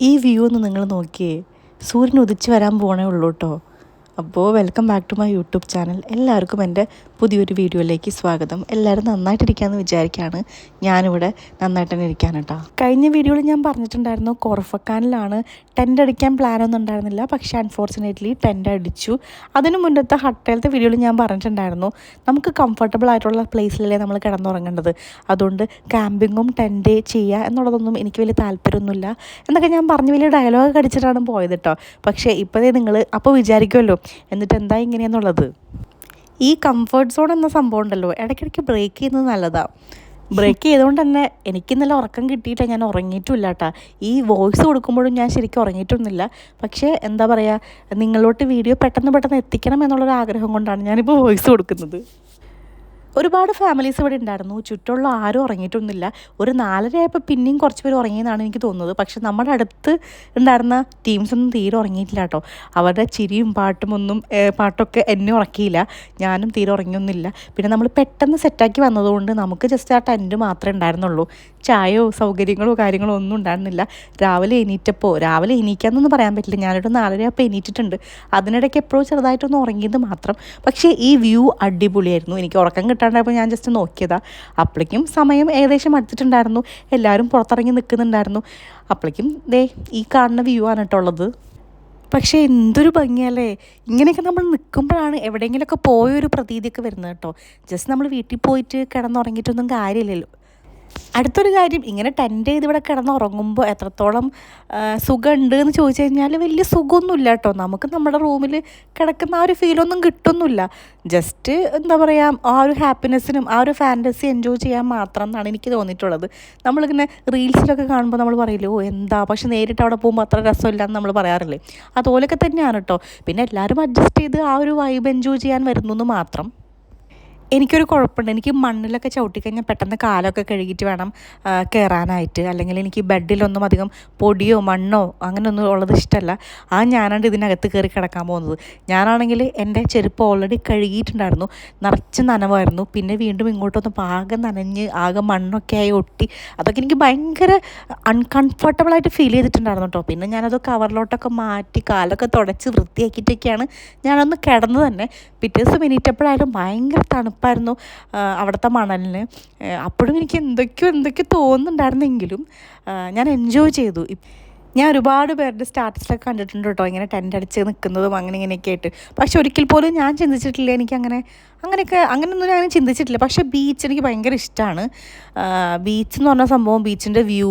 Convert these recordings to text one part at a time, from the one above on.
ഈ വ്യൂ ഒന്ന് നിങ്ങൾ നോക്കിയേ. സൂര്യൻ ഉദിച്ചു വരാൻ പോകണേ ഉള്ളൂ കേട്ടോ അപ്പോൾ welcome back to my YouTube channel എല്ലാവർക്കും എന്റെ പുതിയൊരു വീഡിയോയിലേക്ക് സ്വാഗതം. എല്ലാവരും നന്നായിട്ടിരിക്കാമെന്ന് വിചാരിക്കുകയാണ് ഞാനിവിടെ നന്നായിട്ട് തന്നെ ഇരിക്കാൻ കേട്ടോ. കഴിഞ്ഞ വീഡിയോയിൽ ഞാൻ പറഞ്ഞിട്ടുണ്ടായിരുന്നു കോർഫക്കാനിലാണ് ടെന്റ് അടിക്കാൻ പ്ലാനൊന്നും ഉണ്ടായിരുന്നില്ല. പക്ഷേ അൺഫോർച്ചുനേറ്റ്ലി ടെന്റ് അടിച്ചു. അതിന് മുന്നത്തെ ഹട്ടയിലത്തെ വീഡിയോയിൽ ഞാൻ പറഞ്ഞിട്ടുണ്ടായിരുന്നു. നമുക്ക് കംഫർട്ടബിൾ ആയിട്ടുള്ള പ്ലേസിലല്ലേ നമ്മൾ കിടന്നുറങ്ങേണ്ടത്? അതുകൊണ്ട് ക്യാമ്പിങ്ങും ടെന്റ് ചെയ്യുക എന്നുള്ളതൊന്നും എനിക്ക് വലിയ താല്പര്യമൊന്നുമില്ല. എന്നൊക്കെ ഞാൻ പറഞ്ഞ് വലിയ ഡയലോഗ് അടിച്ചിട്ടാണ് പോയത് കേട്ടോ. പക്ഷേ ഇപ്പോഴേ നിങ്ങൾ അപ്പോൾ വിചാരിക്കുമല്ലോ എന്നിട്ട് എന്താ ഇങ്ങനെയെന്നുള്ളത്? ഈ കംഫർട്ട് സോൺ എന്ന സംഭവം ഉണ്ടല്ലോ. ഇടയ്ക്കിടയ്ക്ക് ബ്രേക്ക് ചെയ്യുന്നത് നല്ലതാണ് ബ്രേക്ക് ചെയ്തുകൊണ്ട് തന്നെ എനിക്ക് ഇന്നലെ ഉറക്കം കിട്ടിയില്ല. ഞാൻ ഉറങ്ങിയിട്ടില്ല കേട്ടോ ഈ വോയിസ് കൊടുക്കുമ്പോഴും ഞാൻ ശരിക്കും ഉറങ്ങിയിട്ടൊന്നുമില്ല. പക്ഷേ എന്താ പറയുക നിങ്ങളോട്ട് വീഡിയോ പെട്ടെന്ന് പെട്ടെന്ന് എത്തിക്കണം എന്നുള്ളൊരു ആഗ്രഹം കൊണ്ടാണ് ഞാനിപ്പോൾ വോയിസ് കൊടുക്കുന്നത്. ഒരുപാട് ഫാമിലീസ് ഇവിടെ ഉണ്ടായിരുന്നു. ചുറ്റുള്ള ആരും ഉറങ്ങിയിട്ടൊന്നുമില്ല. ഒരു നാലരയായപ്പോൾ പിന്നെയും കുറച്ച് പേര് ഉറങ്ങിയെന്നാണ് എനിക്ക് തോന്നുന്നത്. പക്ഷെ നമ്മുടെ അടുത്ത് ഉണ്ടായിരുന്ന ടീംസ് ഒന്നും തീരെ ഉറങ്ങിയിട്ടില്ല കേട്ടോ. അവരുടെ ചിരിയും പാട്ടും ഒന്നും പാട്ടൊക്കെ എന്നെ ഉറക്കിയില്ല. ഞാനും തീരെ ഉറങ്ങിയൊന്നുമില്ല. പിന്നെ നമ്മൾ പെട്ടെന്ന് സെറ്റാക്കി വന്നതുകൊണ്ട് നമുക്ക് ജസ്റ്റ് ആ ടെന്റ് മാത്രമേ ഉണ്ടായിരുന്നുള്ളൂ. ചായയോ സൗകര്യങ്ങളോ കാര്യങ്ങളോ ഒന്നും ഉണ്ടായിരുന്നില്ല. രാവിലെ എണീറ്റപ്പോൾ രാവിലെ എണീക്കാന്നൊന്നും പറയാൻ പറ്റില്ല. ഞാനൊരു നാലരയപ്പോൾ എണീറ്റിട്ടുണ്ട്. അതിനിടയ്ക്ക് എപ്പോഴും ചെറുതായിട്ടൊന്ന് ഉറങ്ങിയത് മാത്രം. പക്ഷേ ഈ വ്യൂ അടിപൊളിയായിരുന്നു. എനിക്ക് ഉറക്കം കിട്ടാണ്ടായപ്പോൾ ഞാൻ ജസ്റ്റ് നോക്കിയതാ. അപ്പോഴേക്കും സമയം ഏകദേശം അടുത്തിട്ടുണ്ടായിരുന്നു. എല്ലാവരും പുറത്തിറങ്ങി നിൽക്കുന്നുണ്ടായിരുന്നു. അപ്പോഴേക്കും ദേ ഈ കാണുന്ന വ്യൂ ആണ് കേട്ടോ ഉള്ളത്. പക്ഷേ എന്തൊരു ഭംഗിയല്ലേ. ഇങ്ങനെയൊക്കെ നമ്മൾ നിൽക്കുമ്പോഴാണ് എവിടെയെങ്കിലുമൊക്കെ പോയൊരു പ്രതീതിയൊക്കെ വരുന്നത് കേട്ടോ. ജസ്റ്റ് നമ്മൾ വീട്ടിൽ പോയിട്ട് കിടന്നുറങ്ങിയിട്ടൊന്നും കാര്യമില്ലല്ലോ. അടുത്തൊരു കാര്യം ഇങ്ങനെ ടെന്റ് ചെയ്ത് ഇവിടെ കിടന്നുറങ്ങുമ്പോൾ എത്രത്തോളം സുഖമുണ്ട് എന്ന് ചോദിച്ചു കഴിഞ്ഞാൽ വലിയ സുഖമൊന്നുമില്ല കേട്ടോ. നമുക്ക് നമ്മുടെ റൂമിൽ കിടക്കുന്ന ആ ഒരു ഫീലൊന്നും കിട്ടുന്നില്ല. ജസ്റ്റ് എന്താ പറയുക ആ ഒരു ഹാപ്പിനെസ്സിനും ആ ഒരു ഫാന്റസി എൻജോയ് ചെയ്യാൻ മാത്രം എന്നാണ് എനിക്ക് തോന്നിയിട്ടുള്ളത്. നമ്മളിങ്ങനെ റീൽസിലൊക്കെ കാണുമ്പോൾ നമ്മൾ പറയില്ലേ ഓ എന്താ? പക്ഷെ നേരിട്ട് അവിടെ പോകുമ്പോൾ അത്ര രസമില്ല എന്ന് നമ്മൾ പറയാറില്ലേ? അതുപോലെയൊക്കെ തന്നെയാണ് കേട്ടോ. പിന്നെ എല്ലാവരും അഡ്ജസ്റ്റ് ചെയ്ത് ആ ഒരു വൈബ് എൻജോയ് ചെയ്യാൻ വരുന്നു മാത്രം. എനിക്കൊരു കുഴപ്പമുണ്ട്. എനിക്ക് മണ്ണിലൊക്കെ ചവിട്ടിക്കഴിഞ്ഞാൽ പെട്ടെന്ന് കാലൊക്കെ കഴുകിയിട്ട് വേണം കയറാനായിട്ട് അല്ലെങ്കിൽ എനിക്ക് ബെഡിലൊന്നും അധികം പൊടിയോ മണ്ണോ അങ്ങനെയൊന്നും ഉള്ളത് ഇഷ്ടമല്ല. ആ ഞാനാണ് ഇതിനകത്ത് കയറി കിടക്കാൻ പോകുന്നത്. ഞാനാണെങ്കിൽ എന്റെ ചെരുപ്പ് ഓൾറെഡി കഴുകിയിട്ടുണ്ടായിരുന്നു. നിറച്ച് നനവായിരുന്നു. പിന്നെ വീണ്ടും ഇങ്ങോട്ടൊന്ന് പാകം നനഞ്ഞ് ആകെ മണ്ണൊക്കെ ആയി ഒട്ടി. അതൊക്കെ എനിക്ക് ഭയങ്കര അൺകംഫർട്ടബിളായിട്ട് ഫീൽ ചെയ്തിട്ടുണ്ടായിരുന്നു കേട്ടോ പിന്നെ ഞാനത് കവറിലോട്ടൊക്കെ മാറ്റി കാലൊക്കെ തുടച്ച് വൃത്തിയാക്കിയിട്ടൊക്കെയാണ് ഞാനൊന്ന് കിടന്നു തന്നെ. പിറ്റേ ദിവസം എണീറ്റപ്പോഴായാലും ഭയങ്കര തണുപ്പ്. തണുപ്പായിരുന്നു അവിടുത്തെ മണലിന്. അപ്പോഴും എനിക്ക് എന്തൊക്കെയോ എന്തൊക്കെയോ തോന്നുന്നുണ്ടായിരുന്നെങ്കിലും ഞാൻ എൻജോയ് ചെയ്തു. ഞാൻ ഒരുപാട് പേരുടെ സ്റ്റാറ്റസിലൊക്കെ കണ്ടിട്ടുണ്ട് കേട്ടോ ഇങ്ങനെ ടെന്റ് അടിച്ച് നിൽക്കുന്നതും അങ്ങനെ ഇങ്ങനെയൊക്കെ ആയിട്ട്. പക്ഷെ ഒരിക്കൽ പോലും ഞാൻ ചിന്തിച്ചിട്ടില്ല എനിക്ക് അങ്ങനെ അങ്ങനെയൊക്കെ അങ്ങനെയൊന്നും ഞാൻ ചിന്തിച്ചിട്ടില്ല. പക്ഷേ ബീച്ച് എനിക്ക് ഭയങ്കര ഇഷ്ടമാണ് ബീച്ച് എന്ന് പറഞ്ഞ സംഭവം ബീച്ചിന്റെ വ്യൂ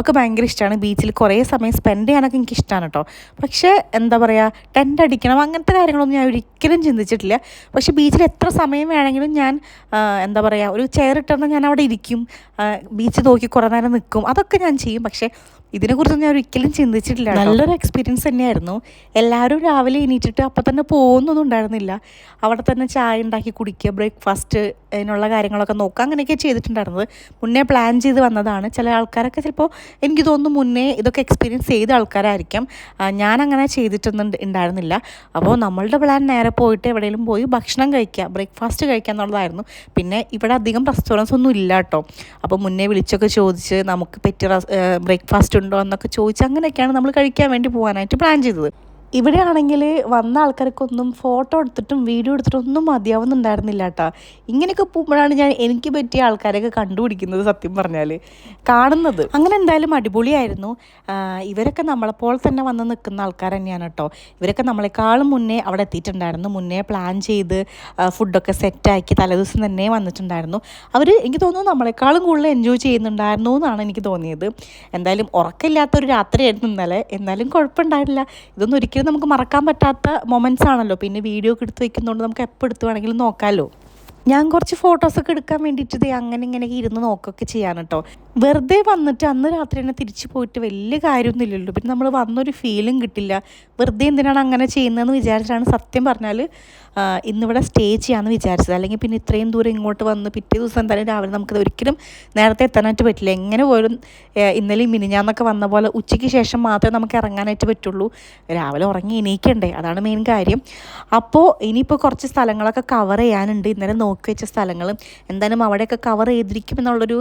ഒക്കെ ഭയങ്കര ഇഷ്ടമാണ് ബീച്ചിൽ കുറേ സമയം സ്പെൻഡ് ചെയ്യാനൊക്കെ എനിക്ക് ഇഷ്ടമാണ് കേട്ടോ പക്ഷേ എന്താ പറയുക ടെന്റ് അടിക്കണം അങ്ങനത്തെ കാര്യങ്ങളൊന്നും ഞാൻ ഒരിക്കലും ചിന്തിച്ചിട്ടില്ല. പക്ഷേ ബീച്ചിൽ എത്ര സമയം വേണമെങ്കിലും ഞാൻ എന്താ പറയുക ഒരു ചെയർ ഇട്ടെന്ന് ഞാൻ അവിടെ ഇരിക്കും. ബീച്ച് നോക്കി കുറേ നേരം നിൽക്കും അതൊക്കെ ഞാൻ ചെയ്യും. പക്ഷേ ഇതിനെക്കുറിച്ച് ഞാൻ ഒരിക്കലും ചിന്തിച്ചിട്ടില്ല നല്ലൊരു എക്സ്പീരിയൻസ് തന്നെയായിരുന്നു. എല്ലാവരും രാവിലെ എണീറ്റിട്ട് അപ്പം തന്നെ പോകുന്നൊന്നും ഉണ്ടായിരുന്നില്ല. അവിടെ തന്നെ ചായ ഉണ്ടാക്കി കുടിക്കുക ബ്രേക്ക്ഫാസ്റ്റ് അതിനുള്ള കാര്യങ്ങളൊക്കെ നോക്കുക അങ്ങനെയൊക്കെ ചെയ്തിട്ടുണ്ടായിരുന്നത്. മുന്നേ പ്ലാൻ ചെയ്ത് വന്നതാണ്. ചില ആൾക്കാരൊക്കെ ചിലപ്പോൾ എനിക്ക് തോന്നുന്നു മുന്നേ ഇതൊക്കെ എക്സ്പീരിയൻസ് ചെയ്ത ആൾക്കാരായിരിക്കും. ഞാൻ അങ്ങനെ ചെയ്തിട്ടൊന്നും ഉണ്ടായിരുന്നില്ല. അപ്പോൾ നമ്മളുടെ പ്ലാൻ നേരെ പോയിട്ട് എവിടെയെങ്കിലും പോയി ഭക്ഷണം കഴിക്കുക ബ്രേക്ക്ഫാസ്റ്റ് കഴിക്കുക എന്നുള്ളതായിരുന്നു. പിന്നെ ഇവിടെ അധികം റെസ്റ്റോറൻസ് ഒന്നും ഇല്ല കേട്ടോ. അപ്പോൾ മുന്നേ വിളിച്ചൊക്കെ ചോദിച്ച് നമുക്ക് പറ്റിയ ബ്രേക്ക്ഫാസ്റ്റ് ഉണ്ടോ എന്നൊക്കെ ചോദിച്ച് അങ്ങനെയൊക്കെയാണ് നമ്മൾ കഴിക്കാൻ വേണ്ടി പോകാനായിട്ട് പ്ലാൻ ചെയ്തത്. ഇവിടെയാണെങ്കിൽ വന്ന ആൾക്കാർക്കൊന്നും ഫോട്ടോ എടുത്തിട്ടും വീഡിയോ എടുത്തിട്ടും ഒന്നും മതിയാവുന്നുണ്ടായിരുന്നില്ല കേട്ടോ. ഇങ്ങനെയൊക്കെ പോകുമ്പോഴാണ് ഞാൻ എനിക്ക് പറ്റിയ ആൾക്കാരെയൊക്കെ കണ്ടുപിടിക്കുന്നത് സത്യം പറഞ്ഞാൽ കാണുന്നത്. അങ്ങനെ എന്തായാലും അടിപൊളിയായിരുന്നു. ഇവരൊക്കെ നമ്മളെപ്പോലെ തന്നെ വന്ന് നിൽക്കുന്ന ആൾക്കാർ തന്നെയാണ് കേട്ടോ. ഇവരൊക്കെ നമ്മളെക്കാളും മുന്നേ അവിടെ എത്തിയിട്ടുണ്ടായിരുന്നു. മുന്നേ പ്ലാൻ ചെയ്ത് ഫുഡൊക്കെ സെറ്റാക്കി തലേദിവസം തന്നെ വന്നിട്ടുണ്ടായിരുന്നു. അവർ എനിക്ക് തോന്നുന്നു നമ്മളെക്കാളും കൂടുതൽ എൻജോയ് ചെയ്യുന്നുണ്ടായിരുന്നു എന്നാണ് എനിക്ക് തോന്നിയത്. എന്തായാലും ഉറക്കമില്ലാത്തൊരു രാത്രിയായിരുന്നു ഇന്നലെ. എന്നാലും കുഴപ്പമുണ്ടായില്ല ഇതൊന്നും ഒരിക്കലും ഒരിക്കലും നമുക്ക് മറക്കാൻ പറ്റാത്ത മൊമെന്റ്സ് ആണല്ലോ. പിന്നെ വീഡിയോ ഒക്കെ എടുത്ത് വെക്കുന്നതുകൊണ്ട് നമുക്ക് എപ്പോൾ എടുത്ത് വേണമെങ്കിലും നോക്കാമല്ലോ ഞാൻ കുറച്ച് ഫോട്ടോസൊക്കെ എടുക്കാൻ വേണ്ടിയിട്ട് അങ്ങനെ ഇങ്ങനെ ഇരുന്ന് നോക്കൊക്കെ ചെയ്യാൻ കേട്ടോ. വെറുതെ വന്നിട്ട് അന്ന് രാത്രി തന്നെ തിരിച്ചു പോയിട്ട് വലിയ കാര്യമൊന്നുമില്ലല്ലോ പിന്നെ നമ്മൾ വന്നൊരു ഫീലും കിട്ടില്ല. വെറുതെ എന്തിനാണ് അങ്ങനെ ചെയ്യുന്നതെന്ന് വിചാരിച്ചാണ് സത്യം പറഞ്ഞാൽ ഇന്നിവിടെ സ്റ്റേ ചെയ്യാമെന്ന് വിചാരിച്ചത്. അല്ലെങ്കിൽ പിന്നെ ഇത്രയും ദൂരം ഇങ്ങോട്ട് വന്ന് പിറ്റേ ദിവസം തന്നെ രാവിലെ നമുക്ക് ഒരിക്കലും നേരത്തെ എത്താനായിട്ട് പറ്റില്ല. എങ്ങനെ പോലും ഇന്നലെ മിനിഞ്ഞാന്നൊക്കെ വന്ന പോലെ ഉച്ചയ്ക്ക് ശേഷം മാത്രമേ നമുക്ക് ഇറങ്ങാനായിട്ട് പറ്റുള്ളൂ. രാവിലെ ഉറങ്ങി എണീക്കണ്ടേ? അതാണ് മെയിൻ കാര്യം. അപ്പോൾ ഇനിയിപ്പോൾ കുറച്ച് സ്ഥലങ്ങളൊക്കെ കവർ ചെയ്യാനുണ്ട്. ഇന്നലെ നോക്കി നോക്കി വെച്ച സ്ഥലങ്ങളും. എന്തായാലും അവിടെയൊക്കെ കവർ ചെയ്തിരിക്കും എന്നുള്ളൊരു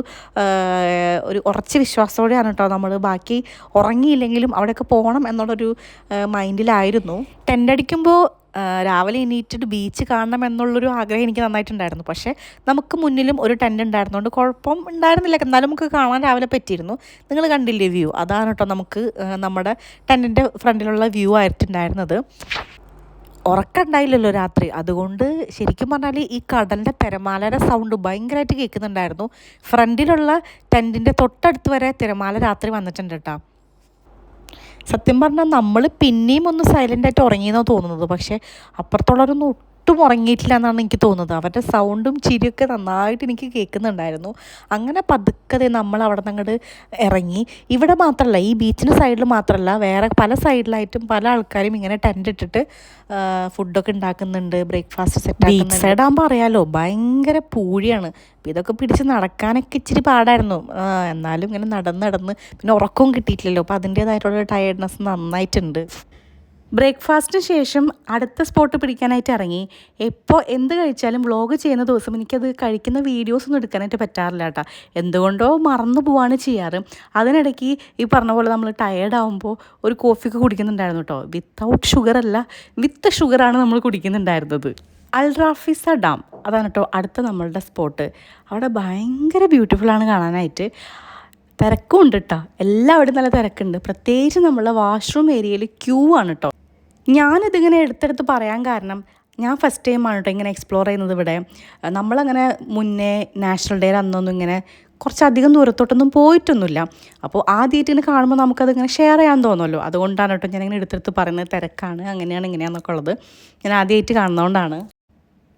ഒരു ഉറച്ച വിശ്വാസത്തോടെയാണ് കേട്ടോ നമ്മൾ ബാക്കി ഉറങ്ങിയില്ലെങ്കിലും അവിടെയൊക്കെ പോകണം എന്നുള്ളൊരു മൈൻഡിലായിരുന്നു. ടെന്റ് അടിക്കുമ്പോൾ ആ, രാവിലെ എണീറ്റിട്ട് ബീച്ച് കാണണം എന്നുള്ളൊരു ആഗ്രഹം എനിക്ക് നന്നായിട്ടുണ്ടായിരുന്നു. പക്ഷേ നമുക്ക് മുന്നിലും ഒരു ടെന്റ് ഉണ്ടായിരുന്നുകൊണ്ട് കുഴപ്പം ഉണ്ടായിരുന്നില്ല. എന്നാലും നമുക്ക് കാണാൻ രാവിലെ പറ്റിയിരുന്നു. നിങ്ങൾ കണ്ടില്ലേ വ്യൂ? അതാണ് കേട്ടോ നമുക്ക് നമ്മുടെ ടെന്റിന്റെ ഫ്രണ്ടിലുള്ള വ്യൂ ആയിട്ടുണ്ടായിരുന്നത്. ഉറക്കമുണ്ടായില്ലല്ലോ രാത്രി. അതുകൊണ്ട് ശരിക്കും പറഞ്ഞാൽ ഈ കടലിന്റെ തിരമാലയുടെ സൗണ്ട് ഭയങ്കരമായിട്ട് കേൾക്കുന്നുണ്ടായിരുന്നു. ഫ്രണ്ടിലുള്ള ടെന്റിന്റെ തൊട്ടടുത്ത് വരെ തിരമാല രാത്രി വന്നിട്ടുണ്ട് കേട്ടോ. സത്യം പറഞ്ഞാൽ നമ്മൾ പിന്നെയും ഒന്ന് സൈലന്റായിട്ട് ഉറങ്ങിയെന്നാണ് തോന്നുന്നത്. പക്ഷേ അപ്പുറത്തുള്ളവരൊന്നും ഒട്ടും ഉറങ്ങിയിട്ടില്ല എന്നാണ് എനിക്ക് തോന്നുന്നത്. അവരുടെ സൗണ്ടും ചിരിയൊക്കെ നന്നായിട്ട് എനിക്ക് കേൾക്കുന്നുണ്ടായിരുന്നു. അങ്ങനെ പതുക്കതെ നമ്മൾ അവിടെ നിന്ന് അങ്ങോട്ട് ഇറങ്ങി. ഇവിടെ മാത്രമല്ല ഈ ബീച്ചിന് സൈഡിൽ മാത്രമല്ല വേറെ പല സൈഡിലായിട്ടും പല ആൾക്കാരും ഇങ്ങനെ ടെന്റ് ഇട്ടിട്ട് ഫുഡൊക്കെ ഉണ്ടാക്കുന്നുണ്ട് ബ്രേക്ക്ഫാസ്റ്റ് സെറ്റ് ബീച്ച് സൈഡ് ആകുമ്പോൾ അറിയാലോ ഭയങ്കര പൂഴിയാണ്. അപ്പം ഇതൊക്കെ പിടിച്ച് നടക്കാനൊക്കെ ഇച്ചിരി പാടായിരുന്നു. എന്നാലും ഇങ്ങനെ നടന്ന് നടന്ന് പിന്നെ ഉറക്കവും കിട്ടിയിട്ടില്ലല്ലോ. അപ്പോൾ അതിന്റേതായിട്ടുള്ള ടയർഡ്നെസ് നന്നായിട്ടുണ്ട്. ബ്രേക്ക്ഫാസ്റ്റിന് ശേഷം അടുത്ത സ്പോട്ട് പിടിക്കാനായിട്ട് ഇറങ്ങി. എപ്പോൾ എന്ത് കഴിച്ചാലും വ്ളോഗ് ചെയ്യുന്ന ദിവസം എനിക്കത് കഴിക്കുന്ന വീഡിയോസ് ഒന്നും എടുക്കാനായിട്ട് പറ്റാറില്ല കേട്ടോ. എന്തുകൊണ്ടോ മറന്നു പോവാണ് ചെയ്യാറ്. അതിനിടയ്ക്ക് ഈ പറഞ്ഞ പോലെ നമ്മൾ ടയേർഡ് ആകുമ്പോൾ ഒരു കോഫിയൊക്കെ കുടിക്കുന്നുണ്ടായിരുന്നു കേട്ടോ. വിത്തൗട്ട് ഷുഗർ അല്ല വിത്ത് ഷുഗറാണ് നമ്മൾ കുടിക്കുന്നുണ്ടായിരുന്നത്. അൽറാഫിസ ഡാം അതാണ് കേട്ടോ അടുത്ത നമ്മളുടെ സ്പോട്ട് അവിടെ ഭയങ്കര ബ്യൂട്ടിഫുള്ളാണ് കാണാനായിട്ട്. തിരക്കും ഉണ്ട് കേട്ടോ. എല്ലാവിടെയും നല്ല തിരക്കുണ്ട്. പ്രത്യേകിച്ച് നമ്മളെ വാഷ്റൂം ഏരിയയിൽ ക്യൂ ആണ് കേട്ടോ. ഞാനിതിങ്ങനെ എടുത്തെടുത്ത് പറയാൻ കാരണം ഞാൻ ഫസ്റ്റ് ടൈമാണ് കേട്ടോ ഇങ്ങനെ എക്സ്പ്ലോർ ചെയ്യുന്നത് ഇവിടെ. നമ്മളങ്ങനെ മുന്നേ നാഷണൽ ഡേയിൽ അന്നൊന്നും ഇങ്ങനെ കുറച്ചധികം ദൂരത്തോട്ടൊന്നും പോയിട്ടൊന്നുമില്ല. അപ്പോൾ ആ ഇങ്ങനെ കാണുമ്പോൾ നമുക്കതിങ്ങനെ ഷെയർ ചെയ്യാൻ തോന്നുമല്ലോ. അതുകൊണ്ടാണ് കേട്ടോ ഞാനിങ്ങനെ എടുത്തെടുത്ത് പറയുന്നത് തിരക്കാണ് അങ്ങനെയാണ് ഇങ്ങനെയാണെന്നൊക്കെ ഉള്ളത്. ഞാൻ ആദ്യമായിട്ട് കാണുന്നതുകൊണ്ടാണ്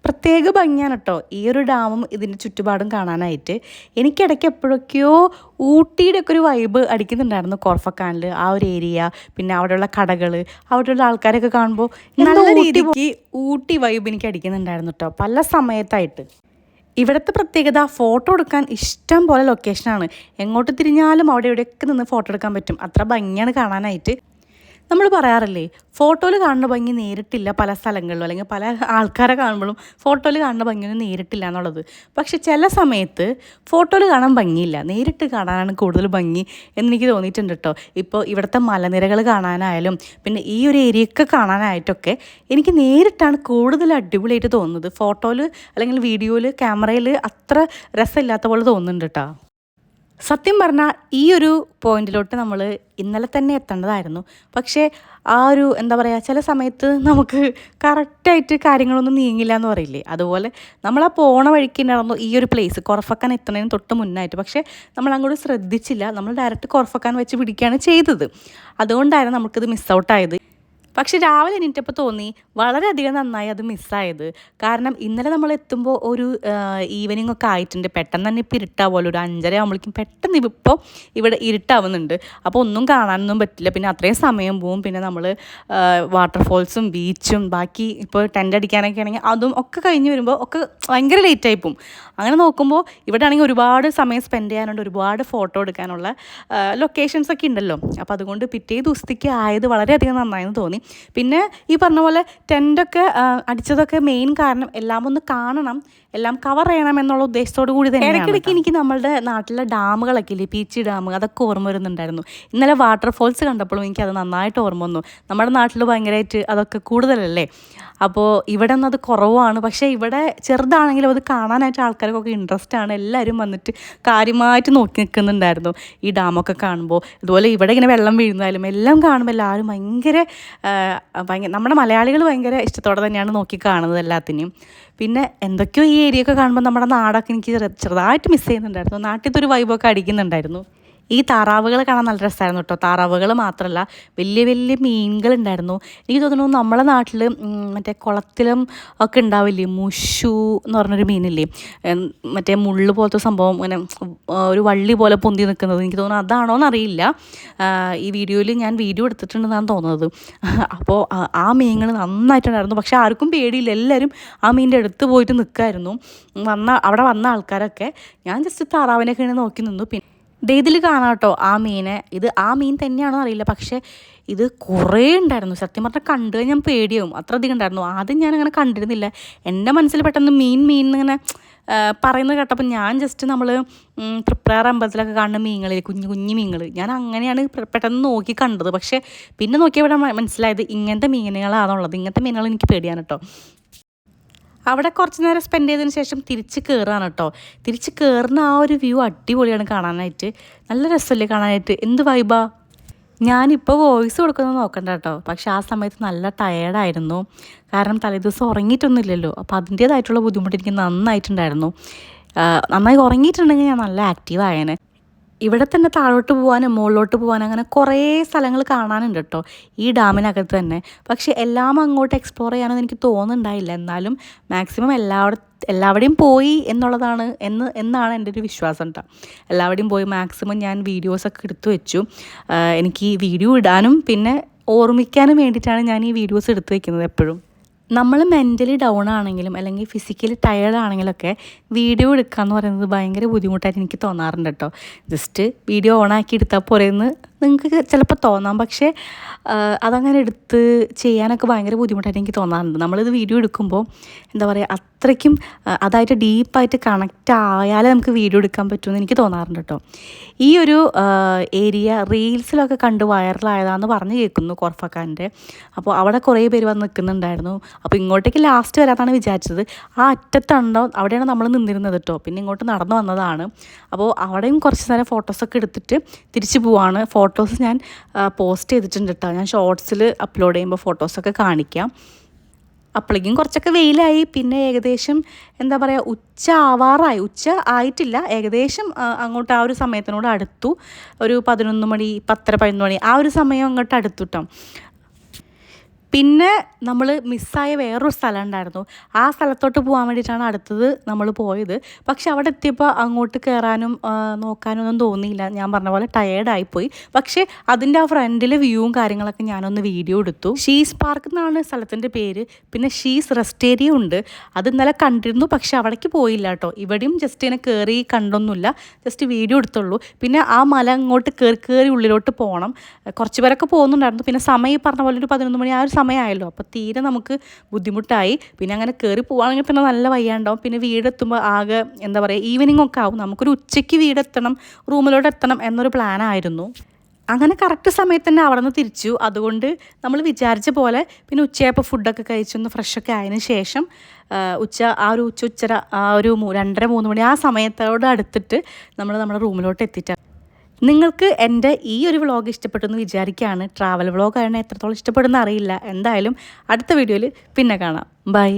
പ്രത്യേക ഭംഗിയാണ് കേട്ടോ. ഈ ഒരു ഡാമും ഇതിന്റെ ചുറ്റുപാടും കാണാനായിട്ട്. എനിക്കിടയ്ക്ക് എപ്പോഴൊക്കെയോ ഊട്ടിയുടെ ഒക്കെ ഒരു വൈബ് അടിക്കുന്നുണ്ടായിരുന്നു കോർഫക്കാനിൽ ആ ഒരു ഏരിയ പിന്നെ അവിടെയുള്ള കടകൾ അവിടെയുള്ള ആൾക്കാരൊക്കെ കാണുമ്പോൾ നല്ല രീതിക്ക് ഊട്ടി വൈബ് എനിക്ക് അടിക്കുന്നുണ്ടായിരുന്നു കേട്ടോ. പല സമയത്തായിട്ട്. ഇവിടുത്തെ പ്രത്യേകത ഫോട്ടോ എടുക്കാൻ ഇഷ്ടം പോലെ ലൊക്കേഷനാണ് എങ്ങോട്ട് തിരിഞ്ഞാലും അവിടെ എവിടെയൊക്കെ നിന്ന് ഫോട്ടോ എടുക്കാൻ പറ്റും. അത്ര ഭംഗിയാണ് കാണാനായിട്ട്. നമ്മൾ പറയാറില്ലേ ഫോട്ടോയിൽ കാണുന്ന ഭംഗി നേരിട്ടില്ല പല സ്ഥലങ്ങളിലും അല്ലെങ്കിൽ പല ആൾക്കാരെ കാണുമ്പോഴും ഫോട്ടോയിൽ കാണുന്ന ഭംഗിയൊന്നും നേരിട്ടില്ല എന്നുള്ളത്. പക്ഷെ ചില സമയത്ത് ഫോട്ടോയിൽ കാണാൻ ഭംഗിയില്ല. നേരിട്ട് കാണാനാണ് കൂടുതൽ ഭംഗി എന്നെനിക്ക് തോന്നിയിട്ടുണ്ട് കേട്ടോ. ഇപ്പോൾ ഇവിടുത്തെ മലനിരകൾ കാണാനായാലും പിന്നെ ഈ ഒരു ഏരിയയൊക്കെ കാണാനായിട്ടൊക്കെ എനിക്ക് നേരിട്ടാണ് കൂടുതൽ അടിപൊളിയായിട്ട് തോന്നുന്നത്. ഫോട്ടോയിൽ അല്ലെങ്കിൽ വീഡിയോയിൽ ക്യാമറയിൽ അത്ര രസമില്ലാത്ത പോലെ തോന്നുന്നുണ്ട് കേട്ടോ. സത്യം പറഞ്ഞാൽ ഈ ഒരു പോയിന്റിലോട്ട് നമ്മൾ ഇന്നലെ തന്നെ എത്തേണ്ടതായിരുന്നു. പക്ഷേ ആ ഒരു എന്താ പറയുക ചില സമയത്ത് നമുക്ക് കറക്റ്റായിട്ട് കാര്യങ്ങളൊന്നും നീങ്ങില്ല എന്ന് പറയില്ലേ? അതുപോലെ നമ്മൾ ആ പോണ വഴിക്ക് നടന്നു ഈ ഒരു പ്ലേസ് കുറഫക്കാൻ എത്തുന്നതിന് തൊട്ട് മുന്നായിട്ട്. പക്ഷേ നമ്മൾ അങ്ങോട്ട് ശ്രദ്ധിച്ചില്ല. നമ്മൾ ഡയറക്റ്റ് കുറഫക്കാൻ വെച്ച് പിടിക്കുകയാണ് ചെയ്തത്. അതുകൊണ്ടായിരുന്നു നമുക്കിത് മിസ് ഔട്ടായത് പക്ഷെ രാവിലെ എണീറ്റപ്പോൾ തോന്നി വളരെയധികം നന്നായി അത് മിസ്സായത്. കാരണം ഇന്നലെ നമ്മൾ എത്തുമ്പോൾ ഒരു ഈവനിങ് ഒക്കെ ആയിട്ടുണ്ട്. പെട്ടെന്ന് തന്നെ ഇപ്പോൾ ഇരുട്ടാവുമല്ലോ. ഒരു അഞ്ചര ആകുമ്പോഴേക്കും പെട്ടെന്ന് ഇപ്പോൾ ഇവിടെ ഇരുട്ടാവുന്നുണ്ട്. അപ്പോൾ ഒന്നും കാണാനൊന്നും പറ്റില്ല. പിന്നെ അത്രയും സമയം പോവും. പിന്നെ നമ്മൾ വാട്ടർഫോൾസും ബീച്ചും ബാക്കി ഇപ്പോൾ ടെന്റ് അടിക്കാനൊക്കെ ആണെങ്കിൽ അതും ഒക്കെ കഴിഞ്ഞ് വരുമ്പോൾ ഒക്കെ ഭയങ്കര ലേറ്റായി പോവും. അങ്ങനെ നോക്കുമ്പോൾ ഇവിടെ ആണെങ്കിൽ ഒരുപാട് സമയം സ്പെൻഡ് ചെയ്യാനുണ്ട്. ഒരുപാട് ഫോട്ടോ എടുക്കാനുള്ള ലൊക്കേഷൻസ് ഒക്കെ ഉണ്ടല്ലോ. അപ്പോൾ അതുകൊണ്ട് പിറ്റേ ദിവസത്തേക്ക് ആയത് വളരെയധികം നന്നായെന്ന് തോന്നി. പിന്നെ ഈ പറഞ്ഞ പോലെ ടെന്റൊക്കെ അടിച്ചതൊക്കെ മെയിൻ കാരണം എല്ലാം ഒന്ന് കാണണം എല്ലാം കവർ ചെയ്യണം എന്നുള്ള ഉദ്ദേശത്തോടു കൂടി തന്നെ ഇടയ്ക്കിടയ്ക്ക് എനിക്ക് നമ്മളുടെ നാട്ടിലെ ഡാമുകളൊക്കെ ഇല്ലേ പീച്ചി ഡാം അതൊക്കെ ഓർമ്മ വരുന്നുണ്ടായിരുന്നു. ഇന്നലെ വാട്ടർഫോൾസ് കണ്ടപ്പോഴും എനിക്ക് അത് നന്നായിട്ട് ഓർമ്മ വന്നു. നമ്മുടെ നാട്ടിൽ ഭയങ്കരമായിട്ട് അതൊക്കെ കൂടുതലല്ലേ? അപ്പോൾ ഇവിടെ നിന്ന് അത് കുറവാണ്. പക്ഷേ ഇവിടെ ചെറുതാണെങ്കിലും അത് കാണാനായിട്ട് ആൾക്കാർക്കൊക്കെ ഇൻട്രസ്റ്റ് ആണ്. എല്ലാവരും വന്നിട്ട് കാര്യമായിട്ട് നോക്കി നിൽക്കുന്നുണ്ടായിരുന്നു. ഈ ഡാമൊക്കെ കാണുമ്പോൾ. ഇതുപോലെ ഇവിടെ ഇങ്ങനെ വെള്ളം വീഴുന്നാലും എല്ലാം കാണുമ്പോൾ എല്ലാവരും ഭയങ്കര ഭയങ്കര നമ്മുടെ മലയാളികൾ ഭയങ്കര ഇഷ്ടത്തോടെ തന്നെയാണ് നോക്കി കാണുന്നത് എല്ലാത്തിനെയും. പിന്നെ എന്തൊക്കെയോ ഈ ഏരിയ ഒക്കെ കാണുമ്പോൾ നമ്മുടെ നാടൊക്കെ എനിക്ക് ചെറുതായിട്ട് മിസ് ചെയ്യുന്നുണ്ടായിരുന്നു. നാട്ടിൽ ഒരു വൈബൊക്കെ അടിക്കുന്നുണ്ടായിരുന്നു. ഈ താറാവുകൾ കാണാൻ നല്ല രസമായിരുന്നു കേട്ടോ. താറാവുകൾ മാത്രമല്ല വലിയ വലിയ മീനുകളുണ്ടായിരുന്നു എനിക്ക് തോന്നുന്നു നമ്മളെ നാട്ടിൽ മറ്റേ കുളത്തിലും ഒക്കെ ഉണ്ടാവില്ലേ മുഷു എന്ന് പറഞ്ഞൊരു മീനില്ലേ മറ്റേ മുള്ളു പോലത്തെ സംഭവം ഇങ്ങനെ ഒരു വള്ളി പോലെ പൊന്തി നിൽക്കുന്നത് എനിക്ക് തോന്നുന്നു അതാണോ എന്നറിയില്ല ഈ വീഡിയോയിൽ ഞാൻ വീഡിയോ എടുത്തിട്ടുണ്ടെന്നാണ് തോന്നുന്നത്. അപ്പോൾ ആ- മീനുകൾ നന്നായിട്ടുണ്ടായിരുന്നു. പക്ഷെ ആർക്കും പേടിയില്ല. എല്ലാവരും ആ മീനിന്റെ അടുത്ത് പോയിട്ട് നിൽക്കായിരുന്നു വന്ന അവിടെ വന്ന ആൾക്കാരൊക്കെ ഞാൻ ജസ്റ്റ് താറാവിനെ കഴിഞ്ഞ് നോക്കി നിന്നു. പിന്നെ ഇതിൽ കാണാം കേട്ടോ ആ മീനെ. ഇത് ആ മീൻ തന്നെയാണോ അറിയില്ല. പക്ഷേ ഇത് കുറേ ഉണ്ടായിരുന്നു. സത്യം പറഞ്ഞാൽ കണ്ടു കഴിഞ്ഞാൽ പേടിയാവും. അത്ര അധികം ഉണ്ടായിരുന്നു. ആദ്യം ഞാൻ അങ്ങനെ കണ്ടിരുന്നില്ല. എന്റെ മനസ്സിൽ പെട്ടെന്ന് മീൻ മീൻ ഇങ്ങനെ പറയുന്നത് കേട്ടപ്പോൾ ഞാൻ ജസ്റ്റ് നമ്മൾ തൃപ്രാർ അമ്പലത്തിലൊക്കെ കാണുന്ന മീനുകളിൽ കുഞ്ഞു കുഞ്ഞു മീനുകൾ ഞാൻ അങ്ങനെയാണ് പെട്ടെന്ന് നോക്കി കണ്ടത്. പക്ഷേ പിന്നെ നോക്കിയപ്പോഴാണ് മനസ്സിലായത് ഇങ്ങനത്തെ മീനുകളാണുള്ളത്. ഇങ്ങനത്തെ മീനുകൾ എനിക്ക് പേടിയാണ് കേട്ടോ അവിടെ കുറച്ച് നേരം സ്പെൻഡ് ചെയ്തതിന് ശേഷം തിരിച്ച് കയറാണ് കേട്ടോ. തിരിച്ച് കയറുന്ന ആ ഒരു വ്യൂ അടിപൊളിയാണ് കാണാനായിട്ട്. നല്ല രസമല്ലേ കാണാനായിട്ട്. എന്ത് വൈബാ ഞാനിപ്പോൾ വോയിസ് കൊടുക്കുന്നത് നോക്കണ്ട കേട്ടോ. പക്ഷെ ആ സമയത്ത് നല്ല ടയേർഡായിരുന്നു കാരണം തലേദിവസം ഉറങ്ങിയിട്ടൊന്നുമില്ലല്ലോ. അപ്പോൾ അതിന്റേതായിട്ടുള്ള ബുദ്ധിമുട്ട് എനിക്ക് നന്നായിട്ടുണ്ടായിരുന്നു. നന്നായി ഉറങ്ങിയിട്ടുണ്ടെങ്കിൽ ഞാൻ നല്ല ആക്റ്റീവ് ആയേനെ. ഇവിടെ തന്നെ താഴോട്ട് പോകാനും മുകളിലോട്ട് പോകാനും അങ്ങനെ കുറേ സ്ഥലങ്ങൾ കാണാനുണ്ട് കേട്ടോ ഈ ഡാമിനകത്ത് തന്നെ. പക്ഷേ എല്ലാം അങ്ങോട്ട് എക്സ്പ്ലോർ ചെയ്യാനൊന്നും എനിക്ക് തോന്നുന്നുണ്ടായില്ല. എന്നാലും മാക്സിമം എല്ലാവിടെ എല്ലാവിടെയും പോയി എന്നുള്ളതാണ് എന്ന് എന്നാണ് എന്റെ ഒരു വിശ്വാസം കേട്ടോ എല്ലാവിടെയും പോയി മാക്സിമം ഞാൻ വീഡിയോസൊക്കെ എടുത്തു വെച്ചു. എനിക്ക് ഈ വീഡിയോ ഇടാനും പിന്നെ ഓർമ്മിക്കാനും വേണ്ടിയിട്ടാണ് ഞാൻ ഈ വീഡിയോസ് എടുത്തു വയ്ക്കുന്നത് എപ്പോഴും. നമ്മൾ മെന്റലി ഡൗൺ ആണെങ്കിലും അല്ലെങ്കിൽ ഫിസിക്കലി ടയേർഡ് ആണെങ്കിലൊക്കെ വീഡിയോ എടുക്കുക എന്ന് പറയുന്നത് ഭയങ്കര ബുദ്ധിമുട്ടായിട്ട് എനിക്ക് തോന്നാറുണ്ട് കേട്ടോ ജസ്റ്റ് വീഡിയോ ഓണാക്കി എടുത്താൽ പോരെയെന്ന് നിങ്ങൾക്ക് ചിലപ്പോൾ തോന്നാം. പക്ഷേ അതങ്ങനെ എടുത്ത് ചെയ്യാനൊക്കെ ഭയങ്കര ബുദ്ധിമുട്ടായിട്ട് എനിക്ക് തോന്നാറുണ്ട്. നമ്മളിത് വീഡിയോ എടുക്കുമ്പോൾ എന്താ പറയുക അത്രയ്ക്കും അതായിട്ട് ഡീപ്പായിട്ട് കണക്റ്റ് ആയാലേ നമുക്ക് വീഡിയോ എടുക്കാൻ പറ്റുമെന്ന് എനിക്ക് തോന്നാറുണ്ട് കേട്ടോ. ഈ ഒരു ഏരിയ റീൽസിലൊക്കെ കണ്ട് വൈറലായതാന്ന് പറഞ്ഞ് കേൾക്കുന്നു കോർഫക്കാന്റെ അപ്പോൾ അവിടെ കുറേ പേര് വന്ന് നിൽക്കുന്നുണ്ടായിരുന്നു. അപ്പോൾ ഇങ്ങോട്ടേക്ക് ലാസ്റ്റ് വരാത്താണ് വിചാരിച്ചത്. ആ അറ്റത്താണോ അവിടെയാണ് നമ്മൾ നിന്നിരുന്നത് കേട്ടോ. പിന്നെ ഇങ്ങോട്ട് നടന്നു വന്നതാണ്. അപ്പോൾ അവിടെയും കുറച്ച് നേരം ഫോട്ടോസൊക്കെ എടുത്തിട്ട് തിരിച്ചു പോവാണ്. ഫോട്ടോസ് ഞാൻ പോസ്റ്റ് ചെയ്തിട്ടുണ്ട് കേട്ടോ ഞാൻ ഷോർട്സിൽ അപ്ലോഡ് ചെയ്യുമ്പോൾ ഫോട്ടോസൊക്കെ കാണിക്കാം. അപ്പോഴേക്കും കുറച്ചൊക്കെ വെയിലായി. പിന്നെ ഏകദേശം എന്താ പറയുക ഉച്ച ആവാറായി. ഉച്ച ആയിട്ടില്ല. ഏകദേശം അങ്ങോട്ട് ആ ഒരു സമയത്തിനോട് അടുത്തു. ഒരു പതിനൊന്ന് മണി പത്തര പതിനൊന്ന് മണി ആ ഒരു സമയം അങ്ങോട്ട് അടുത്തു കേട്ടോ പിന്നെ നമ്മൾ മിസ്സായ വേറൊരു സ്ഥലം ഉണ്ടായിരുന്നു ആ സ്ഥലത്തോട്ട് പോകാൻ വേണ്ടിയിട്ടാണ് അടുത്തത് നമ്മൾ പോയത്. പക്ഷെ അവിടെ എത്തിയപ്പോൾ അങ്ങോട്ട് കയറാനും നോക്കാനും ഒന്നും തോന്നിയില്ല. ഞാൻ പറഞ്ഞ പോലെ ടയേർഡായിപ്പോയി പക്ഷേ അതിന്റെ ആ ഫ്രണ്ടിലെ വ്യൂവും കാര്യങ്ങളൊക്കെ ഞാനൊന്ന് വീഡിയോ എടുത്തു. ഷീസ് പാർക്ക് എന്നാണ് സ്ഥലത്തിന്റെ പേര്. പിന്നെ ഷീസ് റെസ്റ്റ് ഏരിയ ഉണ്ട്. അത് ഇന്നലെ കണ്ടിരുന്നു പക്ഷെ അവിടേക്ക് പോയില്ല കേട്ടോ. ഇവിടെയും ജസ്റ്റ് ഇങ്ങനെ കയറി കണ്ടൊന്നുമില്ല. Just video എടുത്തുള്ളൂ. പിന്നെ ആ മല അങ്ങോട്ട് കയറി കയറി ഉള്ളിലോട്ട് പോകണം കുറച്ച് പേരൊക്കെ പോകുന്നുണ്ടായിരുന്നു. പിന്നെ സമയം പറഞ്ഞ പോലെ ഒരു പതിനൊന്ന് മണി ആ ഒരു സമയമായല്ലോ. അപ്പോൾ തീരെ നമുക്ക് ബുദ്ധിമുട്ടായി. പിന്നെ അങ്ങനെ കയറി പോവുകയാണെങ്കിൽ തന്നെ നല്ല വയ്യാണ്ടാവും. പിന്നെ വീടെത്തുമ്പോൾ ആകെ എന്താ പറയുക ഈവനിങ് ഒക്കെ ആവും. നമുക്കൊരു ഉച്ചയ്ക്ക് വീടെത്തണം റൂമിലോട്ട് എത്തണം എന്നൊരു പ്ലാനായിരുന്നു അങ്ങനെ കറക്റ്റ് സമയത്ത് തന്നെ അവിടെ നിന്ന് തിരിച്ചു. അതുകൊണ്ട് നമ്മൾ വിചാരിച്ച പോലെ പിന്നെ ഉച്ചയായപ്പോൾ ഫുഡൊക്കെ കഴിച്ചൊന്ന് ഫ്രഷൊക്കെ ആയതിന് ശേഷം ഉച്ച ആ ഒരു ഉച്ച ഉച്ചര ആ ഒരു രണ്ടര മൂന്ന് മണി ആ സമയത്തോട് അടുത്തിട്ട് നമ്മൾ നമ്മുടെ റൂമിലോട്ട് എത്തിയിട്ട് നിങ്ങൾക്ക് എന്റെ ഈ ഒരു വ്ളോഗ് ഇഷ്ടപ്പെട്ടു എന്ന് വിചാരിക്കുകയാണ്. ട്രാവൽ വ്ളോഗാണ് എത്രത്തോളം ഇഷ്ടപ്പെടുന്ന അറിയില്ല എന്തായാലും അടുത്ത വീഡിയോയിൽ പിന്നെ കാണാം. ബൈ